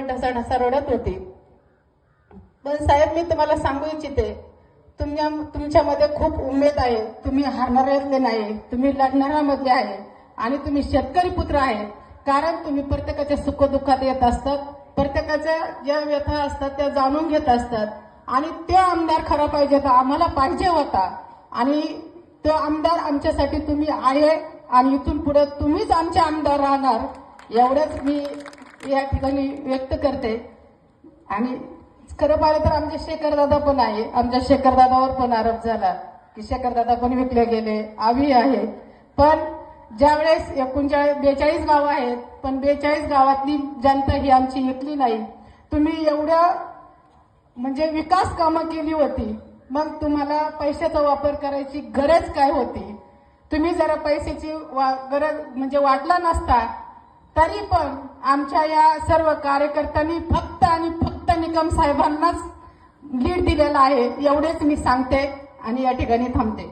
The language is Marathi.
डोळे ढसा ढसा रडत होती. पण साहेब मी तुम्हाला सांगू इच्छिते तुमच्या तुमच्यामध्ये खूप उमेद आहे. तुम्ही हारणाऱ्यातले नाही तुम्ही लढणाऱ्यामधले आहे. आणि तुम्ही शेतकरी पुत्र आहे. कारण तुम्ही प्रत्येकाच्या सुखदुःखात येत असतात प्रत्येकाच्या ज्या व्यथा असतात त्या जाणून घेत असतात. आणि ते आमदार खरा पाहिजे तर आम्हाला पाहिजे होता. आणि तो आमदार आमच्यासाठी तुम्ही आहे आणि इथून पुढे तुम्हीच आमचे आमदार राहणार एवढंच मी या ठिकाणी व्यक्त करते. आणि खरं पाहिलं तर आमचे शेखरदादा पण आहे. आमच्या शेखरदादावर पण आरोप झाला की शेखरदादा पण विकले गेले. आम्ही आहे. पण ज्यावेळेस एकोणचाळीस बेचाळीस गावं आहेत पण बेचाळीस गावातली जनता ही आमची विकली नाही. तुम्ही एवढं म्हणजे विकास कामं केली होती. मग तुम्हाला पैशाचा वापर करायची गरज काय होती? तुम्ही जरा पैशाची वा- गरज म्हणजे वाटला नसता. तरी पण आमच्या या सर्व कार्यकर्त्यांनी फक्त आणि फक्त निकम साहेबांनाच लीड दिलेला आहे एवढेच मी सांगते आणि या ठिकाणी थांबते.